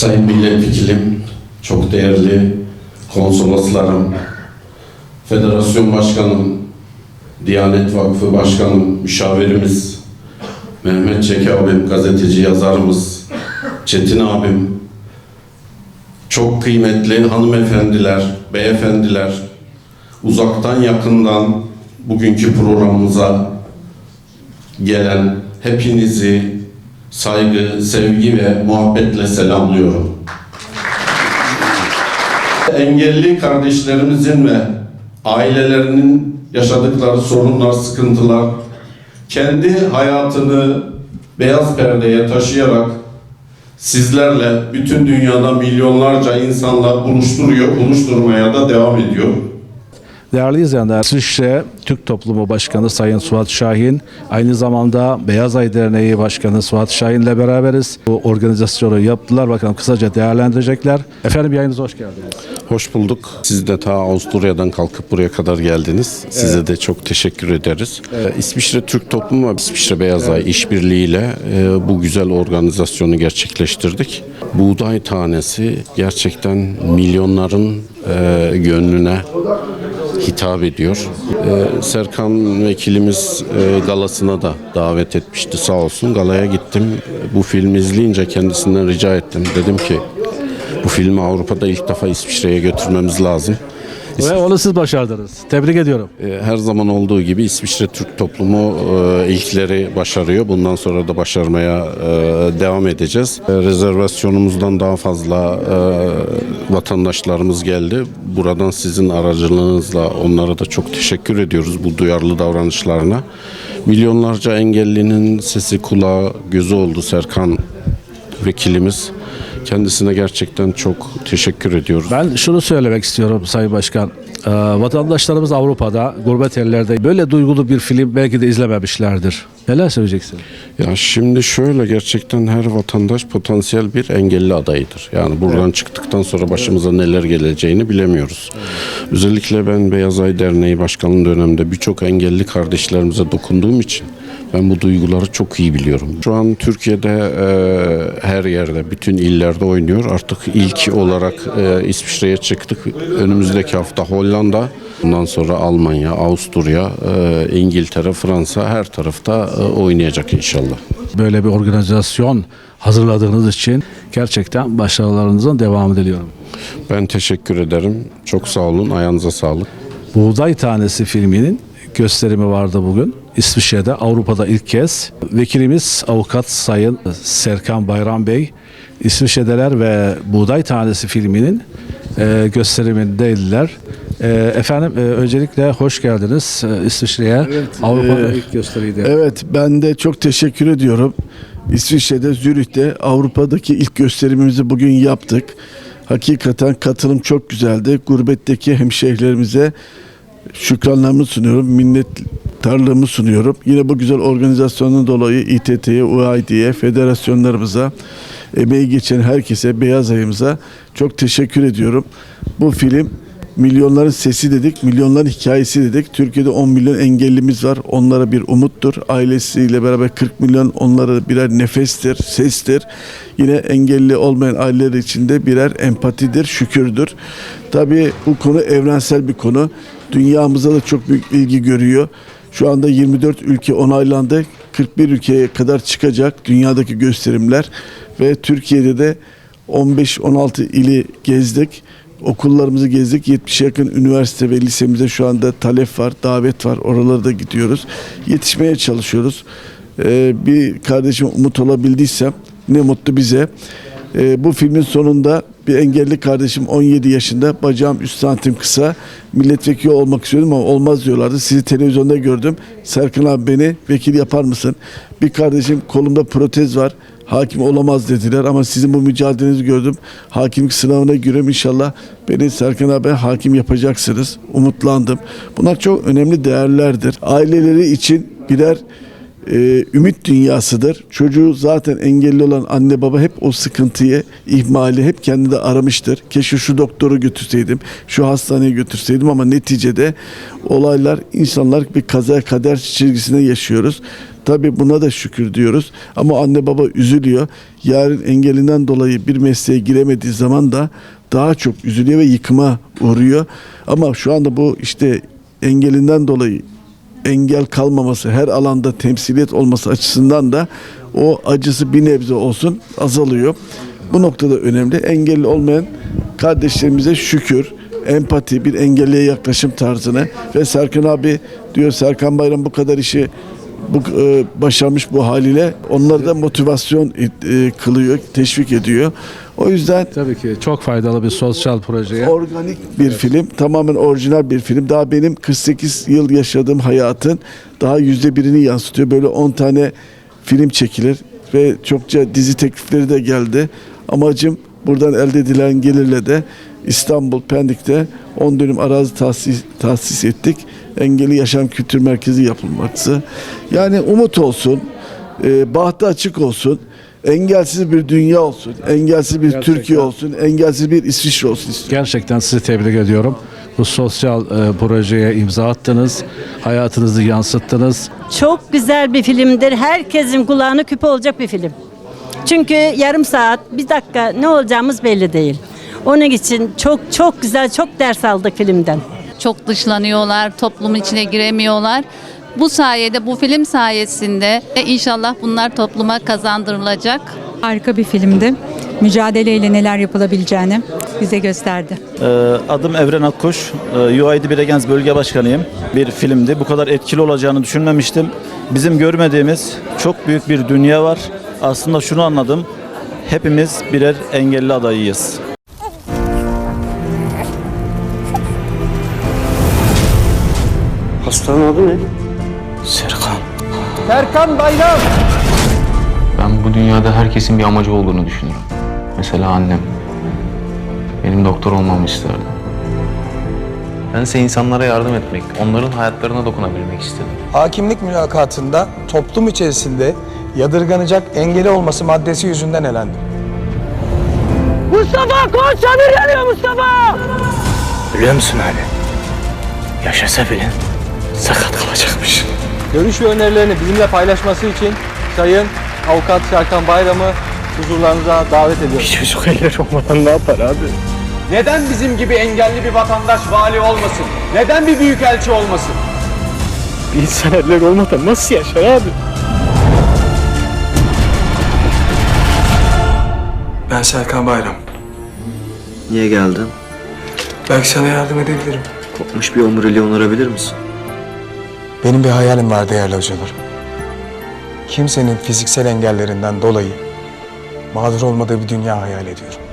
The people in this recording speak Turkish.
Sayın Milletvekilim, çok değerli konsoloslarım, Federasyon Başkanım, Diyanet Vakfı Başkanım, müşavirimiz, Mehmet Çeki abim, gazeteci yazarımız, Çetin abim, çok kıymetli hanımefendiler, beyefendiler, uzaktan yakından bugünkü programımıza gelen hepinizi saygı, sevgi ve muhabbetle selamlıyorum. Engelli kardeşlerimizin ve ailelerinin yaşadıkları sorunlar, sıkıntılar, kendi hayatını beyaz perdeye taşıyarak sizlerle bütün dünyada milyonlarca insanla buluşturuyor, buluşturmaya da devam ediyor. Değerli izleyenler, İsviçre Türk Toplumu Başkanı Sayın Suat Şahin, aynı zamanda Beyaz Ay Derneği Başkanı Suat Şahin ile beraberiz. Bu organizasyonu yaptılar. Bakalım kısaca değerlendirecekler. Efendim yayınınıza hoş geldiniz. Hoş bulduk. Siz de ta Avusturya'dan kalkıp buraya kadar geldiniz. Size de çok teşekkür ederiz. Ee, İsviçre Türk Toplumu ve İsviçre Beyaz Ay işbirliğiyle e, bu güzel organizasyonu gerçekleştirdik. Buğday tanesi gerçekten milyonların e, gönlüne hitap ediyor. Ee, Serkan vekilimiz e, galasına da davet etmişti sağ olsun. Galaya gittim. Bu filmi izleyince kendisinden rica ettim. Dedim ki bu filmi Avrupa'da ilk defa İsviçre'ye götürmemiz lazım. Ve onu siz başardınız. Tebrik ediyorum. Ee, Her zaman olduğu gibi İsviçre Türk toplumu e, ilkleri başarıyor. Bundan sonra da başarmaya e, devam edeceğiz. E, Rezervasyonumuzdan daha fazla e, vatandaşlarımız geldi. Buradan sizin aracılığınızla onlara da çok teşekkür ediyoruz bu duyarlı davranışlarına. Milyonlarca engellinin sesi, kulağı, gözü oldu Serkan vekilimiz. Kendisine gerçekten çok teşekkür ediyoruz. Ben şunu söylemek istiyorum Sayın Başkan. Ee, vatandaşlarımız Avrupa'da, gurbet yerlerde böyle duygulu bir film belki de izlememişlerdir. Neler söyleyeceksin? Ya şimdi şöyle gerçekten her vatandaş potansiyel bir engelli adayıdır. Yani buradan çıktıktan sonra başımıza neler geleceğini bilemiyoruz. Özellikle ben Beyaz Ay Derneği Başkanlığı döneminde birçok engelli kardeşlerimize dokunduğum için ben bu duyguları çok iyi biliyorum. Şu an Türkiye'de e, her yerde, bütün illerde oynuyor. Artık ilk olarak e, İsviçre'ye çıktık. Önümüzdeki hafta Hollanda, ondan sonra Almanya, Avusturya, e, İngiltere, Fransa her tarafta e, oynayacak inşallah. Böyle bir organizasyon hazırladığınız için gerçekten başarılarınızın devam diliyorum. Ben teşekkür ederim. Çok sağ olun. Ayağınıza sağlık. Buğday Tanesi filminin gösterimi vardı bugün. İsviçre'de, Avrupa'da ilk kez. Vekilimiz avukat Sayın Serkan Bayram Bey İsviçre'deler ve Buğday Tanesi filminin e, gösterimindeydiler. E, efendim e, öncelikle hoş geldiniz e, İsviçre'ye. Avrupa'da e, ilk gösteriydi. Evet ben de çok teşekkür ediyorum. İsviçre'de Zürih'te Avrupa'daki ilk gösterimimizi bugün yaptık. Hakikaten katılım çok güzeldi. Gurbetteki hemşehrilerimize şükranlarımı sunuyorum. Minnettarlığımı sunuyorum. Yine bu güzel organizasyonun dolayı İTT'ye, UAID'ye, federasyonlarımıza, emeği geçen herkese, Beyaz Ayımıza çok teşekkür ediyorum. Bu film milyonların sesi dedik, milyonların hikayesi dedik. Türkiye'de 10 milyon engellimiz var. Onlara bir umuttur. Ailesiyle beraber 40 milyon onlara birer nefestir, sestir. Yine engelli olmayan aileler için de birer empatidir, şükürdür. Tabii bu konu evrensel bir konu. Dünyamıza da çok büyük ilgi görüyor. Şu anda 24 ülke onaylandı. 41 ülkeye kadar çıkacak dünyadaki gösterimler ve Türkiye'de de 15-16 ili gezdik. Okullarımızı gezdik. 70'e yakın üniversite ve lisemize şu anda talep var, davet var. Oralara da gidiyoruz. Yetişmeye çalışıyoruz. Ee, bir kardeşim umut olabildiysem ne mutlu bize. Ee, bu filmin sonunda bir engelli kardeşim 17 yaşında bacağım 3 santim kısa milletvekili olmak istiyordum ama olmaz diyorlardı. Sizi televizyonda gördüm. Serkan abi beni vekil yapar mısın? Bir kardeşim kolumda protez var. Hakim olamaz dediler ama sizin bu mücadelenizi gördüm. Hakimlik sınavına giriyorum inşallah beni Serkan abi hakim yapacaksınız. Umutlandım. Bunlar çok önemli değerlerdir. Aileleri için birer e, ümit dünyasıdır. Çocuğu zaten engelli olan anne baba hep o sıkıntıyı, ihmali hep kendinde aramıştır. Keşke şu doktoru götürseydim, şu hastaneye götürseydim ama neticede olaylar, insanlar bir kaza kader çizgisinde yaşıyoruz. Tabii buna da şükür diyoruz. Ama anne baba üzülüyor. Yarın engelinden dolayı bir mesleğe giremediği zaman da daha çok üzülüyor ve yıkıma uğruyor. Ama şu anda bu işte engelinden dolayı engel kalmaması, her alanda temsiliyet olması açısından da o acısı bir nebze olsun azalıyor. Bu noktada önemli. Engelli olmayan kardeşlerimize şükür, empati, bir engelliye yaklaşım tarzına ve Serkan abi diyor Serkan Bayram bu kadar işi bu e, başarmış bu haliyle onları da motivasyon e, kılıyor, teşvik ediyor. O yüzden Tabii ki çok faydalı bir sosyal projeye. organik bir film, tamamen orijinal bir film. Daha benim 48 yıl yaşadığım hayatın daha yüzde birini yansıtıyor. Böyle 10 tane film çekilir ve çokça dizi teklifleri de geldi. Amacım buradan elde edilen gelirle de İstanbul Pendik'te 10 dönüm arazi tahsis, tahsis ettik. Engelli Yaşam Kültür Merkezi yapılması. Yani umut olsun, e, bahtı açık olsun, engelsiz bir dünya olsun, engelsiz bir Türkiye olsun, engelsiz bir İsviçre olsun istiyorum. Gerçekten sizi tebrik ediyorum. Bu sosyal e, projeye imza attınız. Hayatınızı yansıttınız. Çok güzel bir filmdir. Herkesin kulağını küpe olacak bir film. Çünkü yarım saat, bir dakika ne olacağımız belli değil. Onun için çok çok güzel, çok ders aldık filmden. çok dışlanıyorlar, toplumun içine giremiyorlar. Bu sayede, bu film sayesinde inşallah bunlar topluma kazandırılacak. Harika bir filmdi. Mücadeleyle neler yapılabileceğini bize gösterdi. Ee, Adım Evren Akkuş. Ee, UID Biregens Bölge Başkanıyım. Bir filmdi. Bu kadar etkili olacağını düşünmemiştim. Bizim görmediğimiz çok büyük bir dünya var. Aslında şunu anladım. Hepimiz birer engelli adayıyız. Hastanın adı ne? Serkan. Ben bu dünyada herkesin bir amacı olduğunu düşünüyorum. Mesela annem. Benim doktor olmamı isterdi. Bense insanlara yardım etmek, onların hayatlarına dokunabilmek istedim. Hakimlik mülakatında toplum içerisinde yadırganacak engeli olması maddesi yüzünden elendi. Biliyor musun abi? Yaşasa bile sakat kalacakmış. Görüş ve önerilerini bizimle paylaşması için Sayın Avukat Serkan Bayram'ı huzurlarınıza davet ediyoruz. Bir çocuk eller olmadan ne yapar abi? Neden bizim gibi engelli bir vatandaş vali olmasın? Neden bir büyükelçi olmasın? Bir insan eller olmadan nasıl yaşar abi? Ben Serkan Bayram. Niye geldin? Belki sana yardım edebilirim. Kopmuş bir omuriliği onarabilir misin? Benim bir hayalim var değerli hocalarım. Kimsenin fiziksel engellerinden dolayı mağdur olmadığı bir dünya hayal ediyorum.